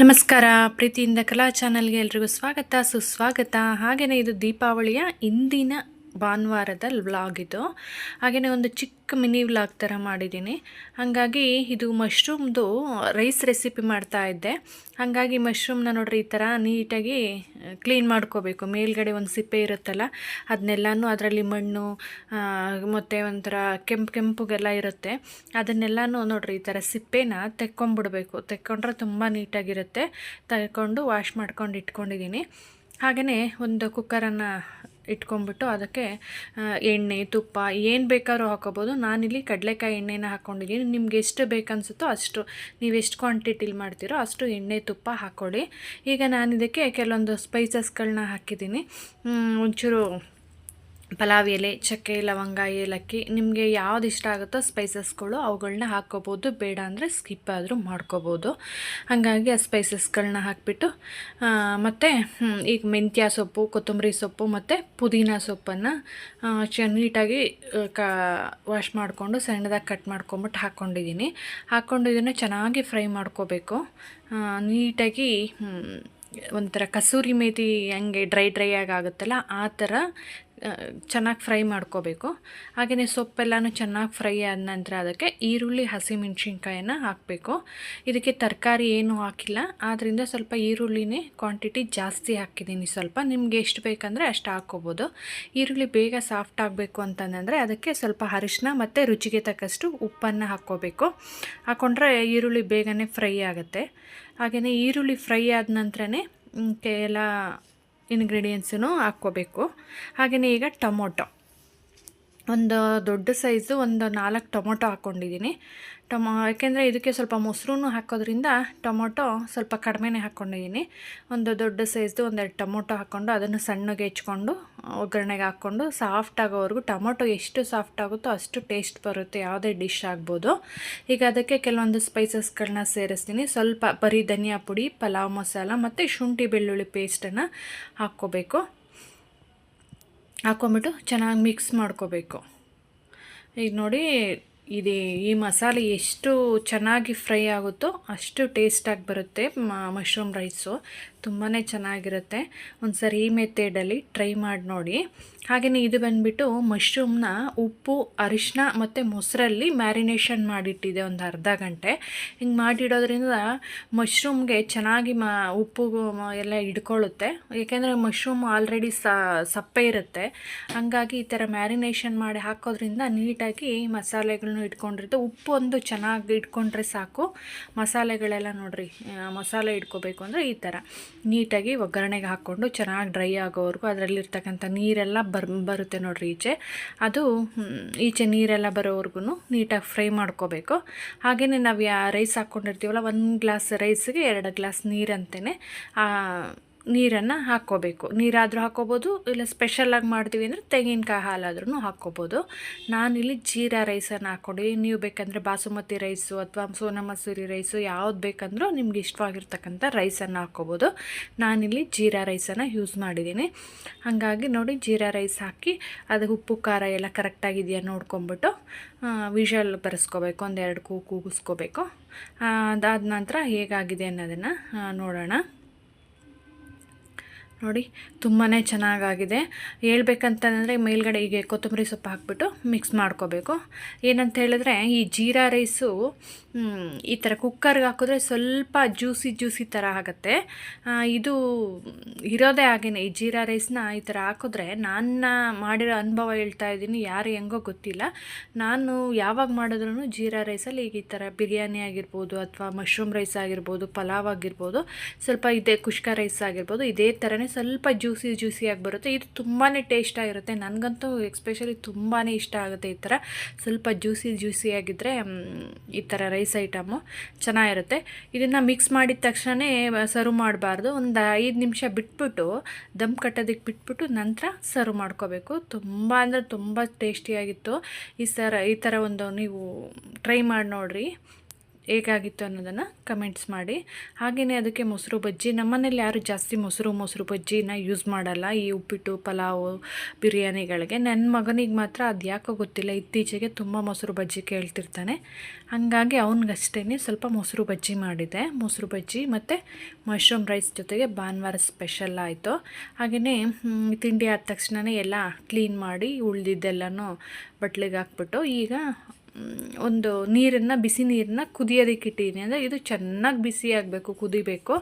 ನಮಸ್ಕಾರ. ಪ್ರೀತಿಯಿಂದ ಕಲಾ ಚಾನಲ್ಗೆ ಎಲ್ರಿಗೂ ಸ್ವಾಗತ ಸುಸ್ವಾಗತ. ಹಾಗೆಯೇ ಇದು ದೀಪಾವಳಿಯ ಇಂದಿನ ಭಾನುವಾರದ ವ್ಲಾಗ್ ಇದು. ಹಾಗೆಯೇ ಒಂದು ಚಿಕ್ಕ ಮಿನಿ ವ್ಲಾಗ್ ಥರ ಮಾಡಿದ್ದೀನಿ. ಹಾಗಾಗಿ ಇದು ಮಶ್ರೂಮ್ದು ರೈಸ್ ರೆಸಿಪಿ ಮಾಡ್ತಾ ಇದ್ದೆ. ಹಾಗಾಗಿ ಮಶ್ರೂಮ್ನ ನೋಡ್ರಿ ಈ ಥರ ನೀಟಾಗಿ ಕ್ಲೀನ್ ಮಾಡ್ಕೋಬೇಕು. ಮೇಲ್ಗಡೆ ಒಂದು ಸಿಪ್ಪೆ ಇರುತ್ತಲ್ಲ ಅದನ್ನೆಲ್ಲನೂ ಅದರಲ್ಲಿ ಮಣ್ಣು ಮತ್ತು ಒಂಥರ ಕೆಂಪು ಕೆಂಪುಗೆಲ್ಲ ಇರುತ್ತೆ. ಅದನ್ನೆಲ್ಲನೂ ನೋಡ್ರಿ ಈ ಥರ ಸಿಪ್ಪೆನ ತೆಕ್ಕೊಂಬಿಡ್ಬೇಕು. ತೆಕ್ಕೊಂಡ್ರೆ ತುಂಬ ನೀಟಾಗಿರುತ್ತೆ. ತಗೊಂಡು ವಾಶ್ ಮಾಡ್ಕೊಂಡು ಇಟ್ಕೊಂಡಿದ್ದೀನಿ. ಹಾಗೆಯೇ ಒಂದು ಕುಕ್ಕರನ್ನು ಇಟ್ಕೊಂಡ್ಬಿಟ್ಟು ಅದಕ್ಕೆ ಎಣ್ಣೆ, ತುಪ್ಪ ಏನು ಬೇಕಾದ್ರೂ ಹಾಕೋಬೋದು. ನಾನಿಲ್ಲಿ ಕಡಲೆಕಾಯಿ ಎಣ್ಣೆನ ಹಾಕ್ಕೊಂಡಿದ್ದೀನಿ ನಿಮ್ಗೆ ಎಷ್ಟು ಬೇಕನ್ಸುತ್ತೋ ಅಷ್ಟು. ನೀವು ಎಷ್ಟು ಕ್ವಾಂಟಿಟಿಲಿ ಮಾಡ್ತೀರೋ ಅಷ್ಟು ಎಣ್ಣೆ, ತುಪ್ಪ ಹಾಕ್ಕೊಳ್ಳಿ ಈಗ ನಾನು ಇದಕ್ಕೆ ಕೆಲವೊಂದು ಸ್ಪೈಸಸ್ಗಳನ್ನ ಹಾಕಿದ್ದೀನಿ. ಒಂಚೂರು ಪಲಾವ್ ಎಲೆ, ಚಕ್ಕೆ, ಲವಂಗ, ಏಲಕ್ಕಿ, ನಿಮಗೆ ಯಾವ್ದು ಇಷ್ಟ ಆಗುತ್ತೋ ಸ್ಪೈಸಸ್ಗಳು ಅವುಗಳನ್ನ ಹಾಕ್ಕೋಬೋದು. ಬೇಡ ಅಂದರೆ ಸ್ಕಿಪ್ ಆದರೂ ಮಾಡ್ಕೋಬೋದು. ಹಾಗಾಗಿ ಆ ಸ್ಪೈಸಸ್ಗಳನ್ನ ಹಾಕಿಬಿಟ್ಟು ಮತ್ತು ಈಗ ಮೆಂತ್ಯ ಸೊಪ್ಪು, ಕೊತ್ತಂಬರಿ ಸೊಪ್ಪು ಮತ್ತು ಪುದೀನ ಸೊಪ್ಪನ್ನು ಚ, ನೀಟಾಗಿ ಕ ವಾಶ್ ಮಾಡಿಕೊಂಡು ಸಣ್ಣದಾಗಿ ಕಟ್ ಮಾಡ್ಕೊಂಬಿಟ್ಟು ಹಾಕ್ಕೊಂಡಿದ್ದೀನಿ ಹಾಕ್ಕೊಂಡು ಇದನ್ನು ಚೆನ್ನಾಗಿ ಫ್ರೈ ಮಾಡ್ಕೋಬೇಕು. ನೀಟಾಗಿ ಒಂಥರ ಕಸೂರಿ ಮೇತಿ ಹಂಗೆ ಡ್ರೈ ಡ್ರೈ ಆಗಿ ಆಗುತ್ತಲ್ಲ, ಆ ಥರ ಚೆನ್ನಾಗಿ ಫ್ರೈ ಮಾಡ್ಕೋಬೇಕು. ಹಾಗೆಯೇ ಸೊಪ್ಪೆಲ್ಲನೂ ಚೆನ್ನಾಗಿ ಫ್ರೈ ಆದ ನಂತರ ಅದಕ್ಕೆ ಈರುಳ್ಳಿ, ಹಸಿಮೆಣ್ಸಿನ್ಕಾಯನ್ನು ಹಾಕಬೇಕು. ಇದಕ್ಕೆ ತರಕಾರಿ ಏನೂ ಹಾಕಿಲ್ಲ. ಆದ್ದರಿಂದ ಸ್ವಲ್ಪ ಈರುಳ್ಳಿನೇ ಕ್ವಾಂಟಿಟಿ ಜಾಸ್ತಿ ಹಾಕಿದ್ದೀನಿ. ಸ್ವಲ್ಪ ನಿಮಗೆ ಎಷ್ಟು ಬೇಕಂದರೆ ಅಷ್ಟು ಹಾಕ್ಕೋಬೋದು. ಈರುಳ್ಳಿ ಬೇಗ ಸಾಫ್ಟ್ ಆಗಬೇಕು ಅಂತಂದರೆ ಅದಕ್ಕೆ ಸ್ವಲ್ಪ ಅರಿಶಿನ ಮತ್ತು ರುಚಿಗೆ ತಕ್ಕಷ್ಟು ಉಪ್ಪನ್ನು ಹಾಕ್ಕೋಬೇಕು. ಹಾಕ್ಕೊಂಡ್ರೆ ಈರುಳ್ಳಿ ಬೇಗನೆ ಫ್ರೈ ಆಗುತ್ತೆ. ಹಾಗೆಯೇ ಈರುಳ್ಳಿ ಫ್ರೈ ಆದ ನಂತರನೇ ಎಲ್ಲ ಇಂಗ್ರೀಡಿಯೆಂಟ್ಸನ್ನು ಹಾಕ್ಕೋಬೇಕು. ಹಾಗೆಯೇ ಈಗ ಟೊಮೊಟೊ. ಒಂದು ದೊಡ್ಡ ಸೈಜು ಒಂದು ನಾಲ್ಕು ಟೊಮೊಟೊ ಹಾಕ್ಕೊಂಡಿದ್ದೀನಿ. ಟೊಮೊ, ಯಾಕೆಂದರೆ ಇದಕ್ಕೆ ಸ್ವಲ್ಪ ಮೊಸರು ಹಾಕೋದ್ರಿಂದ ಟೊಮೊಟೊ ಸ್ವಲ್ಪ ಕಡಿಮೆನೇ ಹಾಕ್ಕೊಂಡಿದ್ದೀನಿ. ಒಂದು ದೊಡ್ಡ ಸೈಜ್ದು ಒಂದೆರಡು ಟೊಮೊಟೊ ಹಾಕ್ಕೊಂಡು ಅದನ್ನು ಸಣ್ಣಗೆ ಹೆಚ್ಕೊಂಡು, ಒಗ್ಗರಣೆಗೆ ಹಾಕ್ಕೊಂಡು ಸಾಫ್ಟ್ ಆಗೋವರೆಗೂ ಟೊಮೊಟೊ ಎಷ್ಟು ಸಾಫ್ಟ್ ಆಗುತ್ತೋ ಅಷ್ಟು ಟೇಸ್ಟ್ ಬರುತ್ತೆ, ಯಾವುದೇ ಡಿಶ್ ಆಗ್ಬೋದು. ಈಗ ಅದಕ್ಕೆ ಕೆಲವೊಂದು ಸ್ಪೈಸಸ್ಗಳನ್ನ ಸೇರಿಸ್ತೀನಿ. ಸ್ವಲ್ಪ ಬರೀ ಧನಿಯಾ ಪುಡಿ, ಪಲಾವ್ ಮಸಾಲ ಮತ್ತು ಶುಂಠಿ ಬೆಳ್ಳುಳ್ಳಿ ಪೇಸ್ಟನ್ನು ಹಾಕ್ಕೋಬೇಕು. ಹಾಕ್ಕೊಂಬಿಟ್ಟು ಚೆನ್ನಾಗಿ ಮಿಕ್ಸ್ ಮಾಡ್ಕೋಬೇಕು. ಈಗ ನೋಡಿ, ಇದು ಈ ಮಸಾಲೆ ಎಷ್ಟು ಚೆನ್ನಾಗಿ ಫ್ರೈ ಆಗುತ್ತೋ ಅಷ್ಟು ಟೇಸ್ಟಾಗಿ ಬರುತ್ತೆ ಮಶ್ರೂಮ್ ರೈಸು ತುಂಬಾ ಚೆನ್ನಾಗಿರುತ್ತೆ. ಒಂದು ಸರಿ ಈ ಮೆಥಡಲ್ಲಿ ಟ್ರೈ ಮಾಡಿ ನೋಡಿ. ಹಾಗೆಯೇ ಇದು ಬಂದುಬಿಟ್ಟು ಮಶ್ರೂಮ್ನ ಉಪ್ಪು ಅರಿಶಿನ ಮತ್ತು ಮೊಸರಲ್ಲಿ ಮ್ಯಾರಿನೇಷನ್ ಮಾಡಿಟ್ಟಿದೆ ಒಂದು ಅರ್ಧ ಗಂಟೆ. ಹಿಂಗೆ ಮಾಡಿಡೋದ್ರಿಂದ ಮಶ್ರೂಮ್ಗೆ ಚೆನ್ನಾಗಿ ಮ, ಉಪ್ಪು ಎಲ್ಲ ಹಿಡ್ಕೊಳ್ಳುತ್ತೆ. ಏಕೆಂದರೆ ಮಶ್ರೂಮ್ ಆಲ್ರೆಡಿ ಸಪ್ಪೆ ಇರುತ್ತೆ. ಹಾಗಾಗಿ ಈ ಥರ ಮ್ಯಾರಿನೇಷನ್ ಮಾಡಿ ಹಾಕೋದ್ರಿಂದ ನೀಟಾಗಿ ಮಸಾಲೆಗಳನ್ನೂ ಇಟ್ಕೊಂಡಿರುತ್ತೆ ಉಪ್ಪು ಒಂದು ಚೆನ್ನಾಗಿ ಇಟ್ಕೊಂಡ್ರೆ ಸಾಕು. ಮಸಾಲೆಗಳೆಲ್ಲ ನೋಡಿರಿ ಮಸಾಲೆ ಇಟ್ಕೋಬೇಕು ಅಂದರೆ ಈ ಥರ. ನೀಟಾಗಿ ಒಗ್ಗರಣೆಗೆ ಹಾಕ್ಕೊಂಡು ಚೆನ್ನಾಗಿ ಡ್ರೈ ಆಗೋವರೆಗೂ ಅದರಲ್ಲಿರ್ತಕ್ಕಂಥ ನೀರೆಲ್ಲ ಬರ್, ಬರುತ್ತೆ ನೋಡ್ರಿ ಈಚೆ. ಅದು ಈಚೆ ನೀರೆಲ್ಲ ಬರೋವರೆಗೂ ನೀಟಾಗಿ ಫ್ರೈ ಮಾಡ್ಕೋಬೇಕು. ಹಾಗೆಯೇ ನಾವು ಯಾ, ರೈಸ್ ಹಾಕ್ಕೊಂಡಿರ್ತೀವಲ್ಲ ಒಂದು ಗ್ಲಾಸ್ ರೈಸ್ಗೆ ಎರಡು ಗ್ಲಾಸ್ ನೀರಂತೆಯೇ ನೀರನ್ನು ಹಾಕ್ಕೋಬೇಕು. ನೀರಾದರೂ ಹಾಕ್ಕೋಬೋದು, ಇಲ್ಲ ಸ್ಪೆಷಲಾಗಿ ಮಾಡ್ತೀವಿ ಅಂದರೆ ತೆಂಗಿನಕಾಯಿ ಹಾಲಾದ್ರೂ ಹಾಕ್ಕೋಬೋದು. ನಾನಿಲ್ಲಿ ಜೀರಾ ರೈಸನ್ನು ಹಾಕ್ಕೊಂಡಿ ನೀವು ಬೇಕಂದರೆ ಬಾಸುಮತಿ ರೈಸು ಅಥವಾ ಸೋನಾ ಮಸೂರಿ ರೈಸು ಯಾವ್ದು ಬೇಕಂದ್ರೂ ನಿಮ್ಗೆ ಇಷ್ಟವಾಗಿರ್ತಕ್ಕಂಥ ರೈಸನ್ನು ಹಾಕ್ಕೋಬೋದು. ನಾನಿಲ್ಲಿ ಜೀರಾ ರೈಸನ್ನು ಯೂಸ್ ಮಾಡಿದ್ದೀನಿ. ಹಾಗಾಗಿ ನೋಡಿ ಜೀರಾ ರೈಸ್ ಹಾಕಿ, ಅದು ಉಪ್ಪು, ಖಾರ ಎಲ್ಲ ಕರೆಕ್ಟಾಗಿದೆಯಾ ನೋಡ್ಕೊಂಬಿಟ್ಟು ವಿಷಲ್ ಬರೆಸ್ಕೋಬೇಕು, ಒಂದೆರಡು ಕೂ ಕೂಗಿಸ್ಕೋಬೇಕು. ಅದಾದ ನಂತರ ಹೇಗಾಗಿದೆ ಅನ್ನೋದನ್ನು ನೋಡೋಣ. ನೋಡಿ ತುಂಬಾ ಚೆನ್ನಾಗಾಗಿದೆ. ಹೇಳ್ಬೇಕಂತಂದರೆ ಮೇಲ್ಗಡೆ ಹೀಗೆ ಕೊತ್ತಂಬರಿ ಸೊಪ್ಪು ಹಾಕ್ಬಿಟ್ಟು ಮಿಕ್ಸ್ ಮಾಡ್ಕೋಬೇಕು. ಏನಂತ ಹೇಳಿದ್ರೆ ಈ ಜೀರಾ ರೈಸು ಈ ಥರ ಕುಕ್ಕರ್ಗೆ ಹಾಕಿದ್ರೆ ಸ್ವಲ್ಪ ಜ್ಯೂಸಿ ಜ್ಯೂಸಿ ಥರ ಆಗುತ್ತೆ. ಇದು ಇರೋದೇ ಹಾಗೇನೆ, ಈ ಜೀರಾ ರೈಸ್ನ ಈ ಥರ ಹಾಕಿದ್ರೆ ನನ್ನ ಮಾಡಿರೋ ಅನುಭವ ಹೇಳ್ತಾ ಇದ್ದೀನಿ, ಯಾರು ಹೆಂಗೋ ಗೊತ್ತಿಲ್ಲ. ನಾನು ಯಾವಾಗ ಮಾಡಿದ್ರೂ ಜೀರಾ ರೈಸಲ್ಲಿ ಈಗ ಈ ಥರ ಬಿರಿಯಾನಿ ಆಗಿರ್ಬೋದು ಅಥವಾ ಮಶ್ರೂಮ್ ರೈಸ್ ಆಗಿರ್ಬೋದು, ಪಲಾವ್ ಆಗಿರ್ಬೋದು, ಸ್ವಲ್ಪ ಇದೇ ಕುಷ್ಕ ರೈಸ್ ಆಗಿರ್ಬೋದು, ಇದೇ ಥರನೇ ಸ್ವಲ್ಪ ಜ್ಯೂಸಿ ಜ್ಯೂಸಿಯಾಗಿ ಬರುತ್ತೆ. ಇದು ತುಂಬಾ ಟೇಸ್ಟಾಗಿರುತ್ತೆ ನನಗಂತೂ ಎಕ್ಸ್ಪೆಷಲಿ ತುಂಬಾ ಇಷ್ಟ ಆಗುತ್ತೆ ಈ ಥರ. ಸ್ವಲ್ಪ ಜ್ಯೂಸಿ ಜ್ಯೂಸಿಯಾಗಿದ್ದರೆ ಈ ಥರ ರೈಸ್ ಐಟಮು ಚೆನ್ನಾಗಿರುತ್ತೆ. ಇದನ್ನು ಮಿಕ್ಸ್ ಮಾಡಿದ ತಕ್ಷಣವೇ ಸರ್ವ್ ಮಾಡಬಾರ್ದು. ಒಂದು ಐದು ನಿಮಿಷ ಬಿಟ್ಬಿಟ್ಟು, ದಮ್ ಕಟ್ಟೋದಕ್ಕೆ ಬಿಟ್ಬಿಟ್ಟು ನಂತರ ಸರ್ವ್ ಮಾಡ್ಕೋಬೇಕು. ತುಂಬ ಅಂದರೆ ತುಂಬ ಟೇಸ್ಟಿಯಾಗಿತ್ತು. ಈ ಸರ, ಈ ಥರ ಒಂದು ನೀವು ಟ್ರೈ ಮಾಡಿ ನೋಡ್ರಿ. ಹೇಗಾಗಿತ್ತು ಅನ್ನೋದನ್ನು ಕಮೆಂಟ್ಸ್ ಮಾಡಿ. ಹಾಗೆಯೇ ಅದಕ್ಕೆ ಮೊಸರು ಬಜ್ಜಿ, ನಮ್ಮನೇಲಿ ಯಾರು ಜಾಸ್ತಿ ಮೊಸರು ಮೊಸರು ಬಜ್ಜಿನ ಯೂಸ್ ಮಾಡಲ್ಲ. ಈ ಉಪ್ಪಿಟ್ಟು, ಪಲಾವು, ಬಿರಿಯಾನಿಗಳಿಗೆ. ನನ್ನ ಮಗನಿಗೆ ಮಾತ್ರ ಅದು ಯಾಕೋ ಗೊತ್ತಿಲ್ಲ. ಇತ್ತೀಚೆಗೆ ತುಂಬ ಮೊಸರು ಬಜ್ಜಿ ಕೇಳ್ತಿರ್ತಾನೆ. ಹಾಗಾಗಿ ಅವನಿಗಷ್ಟೇ ಸ್ವಲ್ಪ ಮೊಸರು ಬಜ್ಜಿ ಮಾಡಿದೆ. ಮೊಸರು ಬಜ್ಜಿ ಮತ್ತು ಮಶ್ರೂಮ್ ರೈಸ್ ಜೊತೆಗೆ ಭಾನುವಾರ ಸ್ಪೆಷಲ್ ಆಯಿತು. ಹಾಗೆಯೇ ತಿಂಡಿ ಆದ ತಕ್ಷಣವೇ ಎಲ್ಲ ಕ್ಲೀನ್ ಮಾಡಿ ಉಳ್ದಿದ್ದೆಲ್ಲನೂ ಬಟ್ಲಿಗೆ ಹಾಕ್ಬಿಟ್ಟು ಈಗ ಒಂದು ನೀರನ್ನು, ಬಿಸಿ ನೀರನ್ನ ಕುದಿಯೋದಕ್ಕೆ ಇಟ್ಟಿದ್ದೀನಿ. ಅಂದರೆ ಇದು ಚೆನ್ನಾಗಿ ಬಿಸಿ ಆಗಬೇಕು, ಕುದಿಬೇಕು.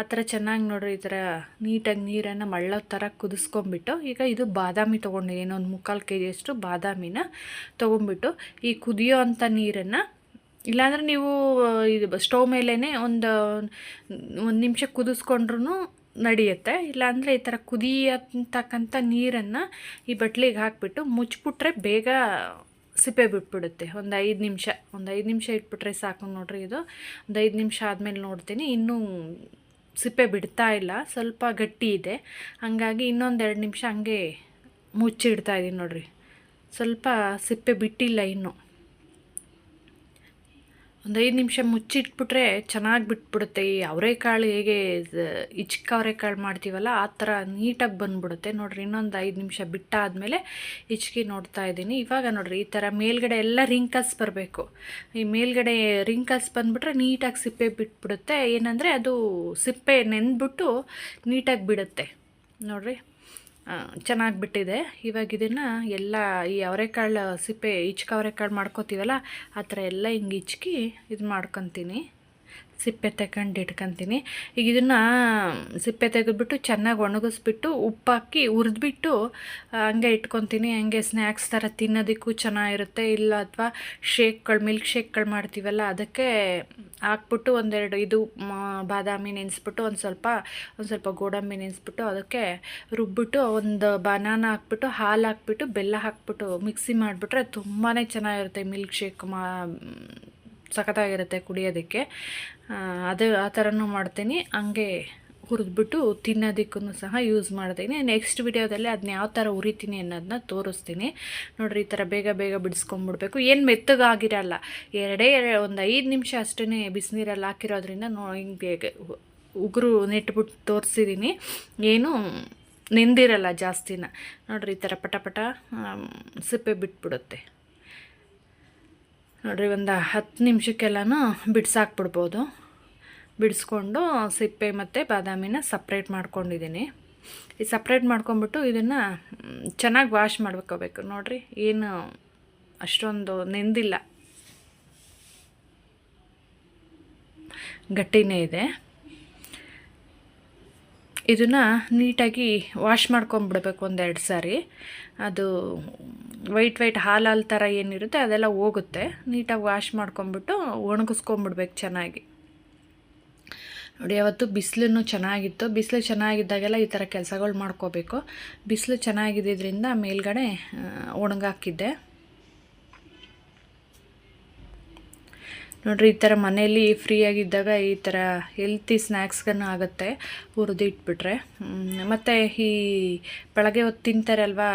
ಆ ಥರ ಚೆನ್ನಾಗಿ ನೋಡ್ರಿ, ಈ ಥರ ನೀಟಾಗಿ ನೀರನ್ನು ಮಳ್ಳೋ ಥರ ಕುದಿಸ್ಕೊಂಬಿಟ್ಟು ಈಗ ಇದು ಬಾದಾಮಿ ತೊಗೊಂಡಿದ್ದೀನಿ ಒಂದು ಮುಕ್ಕಾಲು ಕೆ ಜಿಯಷ್ಟು ಬಾದಾಮಿನ ತೊಗೊಂಬಿಟ್ಟು ಈ ಕುದಿಯೋ ಅಂಥ ನೀರನ್ನು, ಇಲ್ಲಾಂದರೆ ನೀವು, ಇದು ಸ್ಟವ್ ಮೇಲೇ ಒಂದು ಒಂದು ನಿಮಿಷ ಕುದಿಸ್ಕೊಂಡ್ರೂ ನಡೆಯುತ್ತೆ. ಇಲ್ಲಾಂದರೆ ಈ ಥರ ಕುದಿಯತಕ್ಕಂಥ ನೀರನ್ನು ಈ ಬಟ್ಲಿಗೆ ಹಾಕಿಬಿಟ್ಟು ಮುಚ್ಚಿಬಿಟ್ರೆ ಬೇಗ ಸಿಪ್ಪೆ ಬಿಟ್ಬಿಡುತ್ತೆ. ಒಂದು ಐದು ನಿಮಿಷ, ಒಂದು ಐದು ನಿಮಿಷ ಇಟ್ಬಿಟ್ರೆ ಸಾಕು ನೋಡ್ರಿ ಇದು. ಒಂದು ಐದು ನಿಮಿಷ ಆದಮೇಲೆ ನೋಡ್ತೀನಿ. ಇನ್ನೂ ಸಿಪ್ಪೆ ಬಿಡ್ತಾ ಇಲ್ಲ. ಸ್ವಲ್ಪ ಗಟ್ಟಿ ಇದೆ. ಹಾಗಾಗಿ ಇನ್ನೊಂದು ಎರಡು ನಿಮಿಷ ಹಂಗೆ ಮುಚ್ಚಿಡ್ತಾ ಇದ್ದೀನಿ ನೋಡ್ರಿ. ಸ್ವಲ್ಪ ಸಿಪ್ಪೆ ಬಿಟ್ಟಿಲ್ಲ ಇನ್ನೂ. ಒಂದು ಐದು ನಿಮಿಷ ಮುಚ್ಚಿಟ್ಬಿಟ್ರೆ ಚೆನ್ನಾಗಿ ಬಿಟ್ಬಿಡುತ್ತೆ. ಈ ಅವರೆಕಾಳು ಹೇಗೆ ಈ ಅವರೆಕಾಳು ಮಾಡ್ತೀವಲ್ಲ, ಆ ಥರ ನೀಟಾಗಿ ಬಂದ್ಬಿಡುತ್ತೆ. ನೋಡ್ರಿ, ಇನ್ನೊಂದು ಐದು ನಿಮಿಷ ಬಿಟ್ಟಾದಮೇಲೆ ಹಿಚ್ಕಿ ನೋಡ್ತಾ ಇದ್ದೀನಿ. ಇವಾಗ ನೋಡ್ರಿ, ಈ ಥರ ಮೇಲ್ಗಡೆ ಎಲ್ಲ ರಿಂಕಲ್ಸ್ ಬರಬೇಕು. ಈ ಮೇಲ್ಗಡೆ ರಿಂಕಲ್ಸ್ ಬಂದುಬಿಟ್ರೆ ನೀಟಾಗಿ ಸಿಪ್ಪೆ ಬಿಟ್ಬಿಡುತ್ತೆ. ಏನಂದರೆ ಅದು ಸಿಪ್ಪೆ ನೆಂದ್ಬಿಟ್ಟು ನೀಟಾಗಿ ಬಿಡುತ್ತೆ. ನೋಡ್ರಿ. ಚೆನ್ನಾಗಿ ಬಿಟ್ಟಿದೆ ಇವಾಗ ಇದನ್ನು ಎಲ್ಲ ಈ ಅವರೆಕಾಳು ಸಿಪ್ಪೆ ಹಿಚ್ಕ ಅವರೆಕಾಳು ಮಾಡ್ಕೋತೀವಲ್ಲ, ಆ ಥರ ಎಲ್ಲ ಹಿಂಗೆ ಹಿಚ್ಕಿ ಇದು ಮಾಡ್ಕೊತೀನಿ ಸಿಪ್ಪೆ ತಗೊಂಡು ಇಟ್ಕೊತೀನಿ. ಈಗ ಇದನ್ನು ಸಿಪ್ಪೆ ತೆಗೆದ್ಬಿಟ್ಟು ಚೆನ್ನಾಗಿ ಒಣಗಿಸ್ಬಿಟ್ಟು ಉಪ್ಪಾಕಿ ಹುರಿದ್ಬಿಟ್ಟು ಹಂಗೆ ಇಟ್ಕೊತೀನಿ. ಹಂಗೆ ಸ್ನ್ಯಾಕ್ಸ್ ಥರ ತಿನ್ನೋದಕ್ಕೂ ಚೆನ್ನಾಗಿರುತ್ತೆ. ಇಲ್ಲ ಅಥವಾ ಶೇಕ್ಗಳು, ಮಿಲ್ಕ್ ಶೇಕ್ಗಳು ಮಾಡ್ತೀವಲ್ಲ, ಅದಕ್ಕೆ ಹಾಕ್ಬಿಟ್ಟು ಒಂದೆರಡು ಇದು ಬಾದಾಮಿ ನೆನೆಸ್ಬಿಟ್ಟು ಒಂದು ಸ್ವಲ್ಪ ಒಂದು ಸ್ವಲ್ಪ ಗೋಡಂಬಿ ನೆನೆಸ್ಬಿಟ್ಟು ಅದಕ್ಕೆ ರುಬ್ಬಿಟ್ಟು ಒಂದು ಬನಾನ ಹಾಕ್ಬಿಟ್ಟು, ಹಾಲು ಹಾಕ್ಬಿಟ್ಟು, ಬೆಲ್ಲ ಹಾಕ್ಬಿಟ್ಟು ಮಿಕ್ಸಿ ಮಾಡಿಬಿಟ್ರೆ ತುಂಬಾ ಚೆನ್ನಾಗಿರುತ್ತೆ ಮಿಲ್ಕ್ ಶೇಕ್ ಮಾ ಸಖತ್ತಾಗಿರುತ್ತೆ ಕುಡಿಯೋದಕ್ಕೆ. ಅದು ಆ ಥರನೂ ಮಾಡ್ತೀನಿ. ಹಂಗೆ ಹುರಿದ್ಬಿಟ್ಟು ತಿನ್ನೋದಕ್ಕೂ ಸಹ ಯೂಸ್ ಮಾಡ್ತೀನಿ. ನೆಕ್ಸ್ಟ್ ವಿಡಿಯೋದಲ್ಲಿ ಅದನ್ನ ಯಾವ ಥರ ಉರಿತೀನಿ ಅನ್ನೋದನ್ನ ತೋರಿಸ್ತೀನಿ. ನೋಡಿರಿ, ಈ ಥರ ಬೇಗ ಬೇಗ ಬಿಡಿಸ್ಕೊಂಬಿಡ್ಬೇಕು. ಏನು ಮೆತ್ತಗಾಗಿರಲ್ಲ. ಎರಡೇ ಒಂದು ಐದು ನಿಮಿಷ ಅಷ್ಟೇ ಬಿಸಿನೀರಲ್ಲಿ ಹಾಕಿರೋದ್ರಿಂದ ನೋ, ಹಿಂಗೆ ಉಗುರು ನೆಟ್ಬಿಟ್ಟು ತೋರಿಸಿದ್ದೀನಿ ಏನು ನೆಂದಿರಲ್ಲ ಜಾಸ್ತಿನ. ನೋಡಿರಿ, ಈ ಥರ ಪಟ ಪಟ ಸಿಪ್ಪೆ ಬಿಟ್ಬಿಡುತ್ತೆ. ನೋಡ್ರಿ, ಒಂದು ಹತ್ತು ನಿಮಿಷಕ್ಕೆಲ್ಲನೂ ಬಿಡ್ಸಾಕ್ಬಿಡ್ಬೋದು. ಬಿಡಿಸ್ಕೊಂಡು ಸಿಪ್ಪೆ ಮತ್ತು ಬಾದಾಮಿನ ಸಪ್ರೇಟ್ ಮಾಡ್ಕೊಂಡಿದ್ದೀನಿ. ಈ ಸಪ್ರೇಟ್ ಮಾಡ್ಕೊಂಬಿಟ್ಟು ಇದನ್ನು ಚೆನ್ನಾಗಿ ವಾಶ್ ಮಾಡ್ಕೋಬೇಕು. ನೋಡಿರಿ, ಏನು ಅಷ್ಟೊಂದು ನೆಂದಿಲ್ಲ. ಗಟ್ಟಿನೇ ಇದೆ. ಇದನ್ನು ನೀಟಾಗಿ ವಾಶ್ ಮಾಡ್ಕೊಂಬಿಡ್ಬೇಕು ಒಂದೆರಡು ಸಾರಿ. ಅದು ವೈಟ್ ವೈಟ್ ಹಾಲು ಹಾಲು ಥರ ಏನಿರುತ್ತೆ ಅದೆಲ್ಲ ಹೋಗುತ್ತೆ. ನೀಟಾಗಿ ವಾಶ್ ಮಾಡ್ಕೊಂಬಿಟ್ಟು ಒಣಗಿಸ್ಕೊಂಬಿಡ್ಬೇಕು ಚೆನ್ನಾಗಿ. ನೋಡಿ ಅವತ್ತು ಬಿಸಿಲೂ ಚೆನ್ನಾಗಿತ್ತು. ಬಿಸಿಲು ಚೆನ್ನಾಗಿದ್ದಾಗೆಲ್ಲ ಈ ಥರ ಕೆಲಸಗಳು ಮಾಡ್ಕೋಬೇಕು. ಬಿಸಿಲು ಚೆನ್ನಾಗಿದ್ದರಿಂದ ಮೇಲ್ಗಡೆ ಒಣಗಾಕಿದ್ದೆ. ನೋಡ್ರಿ, ಈ ಥರ ಮನೇಲಿ ಫ್ರೀಯಾಗಿದ್ದಾಗ ಈ ಥರ ಹೆಲ್ತಿ ಸ್ನ್ಯಾಕ್ಸ್ಗನ್ನು ಆಗುತ್ತೆ, ಹುರಿದಿಟ್ಬಿಟ್ರೆ. ಮತ್ತು ಈ ಬೆಳಗ್ಗೆ ಹೊತ್ತು ತಿಂತಾರಲ್ವಾ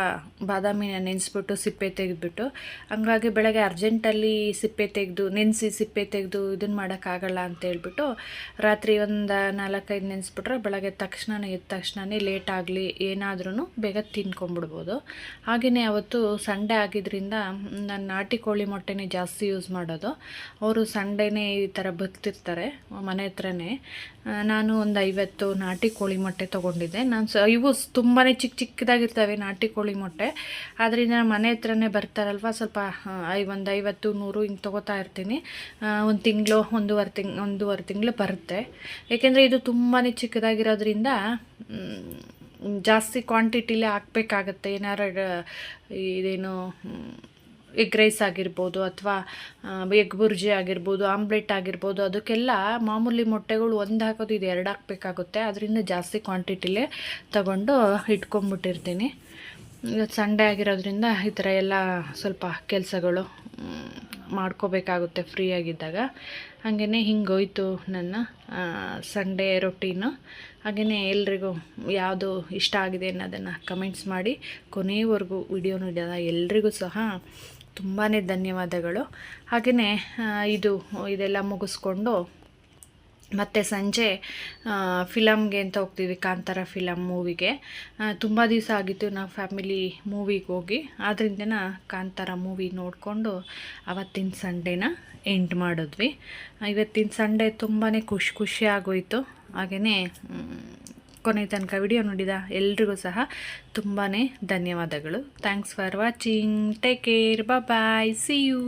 ಬಾದಾಮಿನ ನೆನೆಸ್ಬಿಟ್ಟು ಸಿಪ್ಪೆ ತೆಗೆದ್ಬಿಟ್ಟು. ಹಂಗಾಗಿ ಬೆಳಗ್ಗೆ ಅರ್ಜೆಂಟಲ್ಲಿ ಸಿಪ್ಪೆ ತೆಗೆದು, ನೆನೆಸಿ ಸಿಪ್ಪೆ ತೆಗೆದು ಇದನ್ನು ಮಾಡೋಕ್ಕಾಗಲ್ಲ ಅಂತ ಹೇಳ್ಬಿಟ್ಟು, ರಾತ್ರಿ ಒಂದು ನಾಲ್ಕೈದು ನೆನೆಸ್ಬಿಟ್ರೆ ಬೆಳಗ್ಗೆ ತಕ್ಷಣ ಎದ್ದ ತಕ್ಷಣವೇ ಲೇಟ್ ಆಗಲಿ ಏನಾದ್ರೂ ಬೇಗ ತಿನ್ಕೊಂಬಿಡ್ಬೋದು ಹಾಗೆಯೇ ಅವತ್ತು ಸಂಡೇ ಆಗಿದ್ದರಿಂದ ನಾನು ನಾಟಿ ಕೋಳಿ ಮೊಟ್ಟೆನೇ ಜಾಸ್ತಿ ಯೂಸ್ ಮಾಡೋದು. ಅವರು ಸಂಡೇನೇ ಈ ಥರ ಬರ್ತಿರ್ತಾರೆ ಮನೆ ಹತ್ರನೇ. ನಾನು ಒಂದು ಐವತ್ತು ನಾಟಿ ಕೋಳಿ ಮೊಟ್ಟೆ ತೊಗೊಂಡಿದ್ದೆ. ನಾನು ಸ, ಇವು ತುಂಬಾ ಚಿಕ್ಕ ಚಿಕ್ಕದಾಗಿರ್ತವೆ ನಾಟಿ ಕೋಳಿ ಮೊಟ್ಟೆ. ಆದ್ದರಿಂದ ಮನೆ ಹತ್ರನೇ ಬರ್ತಾರಲ್ವ, ಸ್ವಲ್ಪ ಐ, ಒಂದು ಐವತ್ತು, ನೂರು ಹಿಂಗೆ ತೊಗೋತಾ ಇರ್ತೀನಿ. ಒಂದು ತಿಂಗಳು, ಒಂದೂವರೆ ತಿಂಗ್, ಒಂದೂವರೆ ತಿಂಗಳು ಬರುತ್ತೆ. ಏಕೆಂದರೆ ಇದು ತುಂಬಾ ಚಿಕ್ಕದಾಗಿರೋದ್ರಿಂದ ಜಾಸ್ತಿ ಕ್ವಾಂಟಿಟಿಲೇ ಹಾಕ್ಬೇಕಾಗತ್ತೆ. ಏನಾರು ಇದೇನು ಎಗ್ ರೈಸ್ ಆಗಿರ್ಬೋದು ಅಥವಾ ಎಗ್ ಬುರ್ಜಿ ಆಗಿರ್ಬೋದು, ಆಮ್ಲೆಟ್ ಆಗಿರ್ಬೋದು, ಅದಕ್ಕೆಲ್ಲ ಮಾಮೂಲಿ ಮೊಟ್ಟೆಗಳು ಒಂದು ಹಾಕೋದು ಇದು ಎರಡು ಹಾಕಬೇಕಾಗುತ್ತೆ. ಅದರಿಂದ ಜಾಸ್ತಿ ಕ್ವಾಂಟಿಟಿಲೇ ತಗೊಂಡು ಇಟ್ಕೊಂಬಿಟ್ಟಿರ್ತೀನಿ. ಇವತ್ತು ಸಂಡೇ ಆಗಿರೋದ್ರಿಂದ ಈ ಥರ ಎಲ್ಲ ಸ್ವಲ್ಪ ಕೆಲಸಗಳು ಮಾಡ್ಕೋಬೇಕಾಗುತ್ತೆ ಫ್ರೀ ಆಗಿದ್ದಾಗ. ಹಾಗೆಯೇ ಹಿಂಗೋಯ್ತು ನನ್ನ ಸಂಡೇ ರೊಟೀನು. ಹಾಗೆಯೇ ಎಲ್ರಿಗೂ ಯಾವುದು ಇಷ್ಟ ಆಗಿದೆ ಅನ್ನೋದನ್ನು ಕಮೆಂಟ್ಸ್ ಮಾಡಿ. ಕೊನೆಯವರೆಗೂ ವಿಡಿಯೋ ನೋಡಿದಾಗ ಎಲ್ರಿಗೂ ಸಹ ತುಂಬಾ ಧನ್ಯವಾದಗಳು. ಹಾಗೆಯೇ ಇದು, ಇದೆಲ್ಲ ಮುಗಿಸ್ಕೊಂಡು ಮತ್ತು ಸಂಜೆ ಫಿಲಮ್ಗೆ ಅಂತ ಹೋಗ್ತೀವಿ? ಕಾಂತಾರ ಫಿಲಮ್ ಮೂವಿಗೆ. ತುಂಬ ದಿವಸ ಆಗಿತ್ತು ನಾವು ಫ್ಯಾಮಿಲಿ ಮೂವಿಗೆ ಹೋಗಿ. ಆದ್ರಿಂದನ ಕಾಂತಾರ ಮೂವಿ ನೋಡಿಕೊಂಡು ಅವತ್ತಿನ ಸಂಡೇನ ಎಂಡ್ ಮಾಡಿದ್ವಿ. ಇವತ್ತಿನ ಸಂಡೇ ತುಂಬಾ ಖುಷಿ ಖುಷಿ ಆಗೋಯಿತು. ಹಾಗೆಯೇ ಕೊನೆ ತನಕ ವಿಡಿಯೋ ನೋಡಿದ ಎಲ್ರಿಗೂ ಸಹ ತುಂಬಾ ಧನ್ಯವಾದಗಳು. Thanks for watching take care bye see you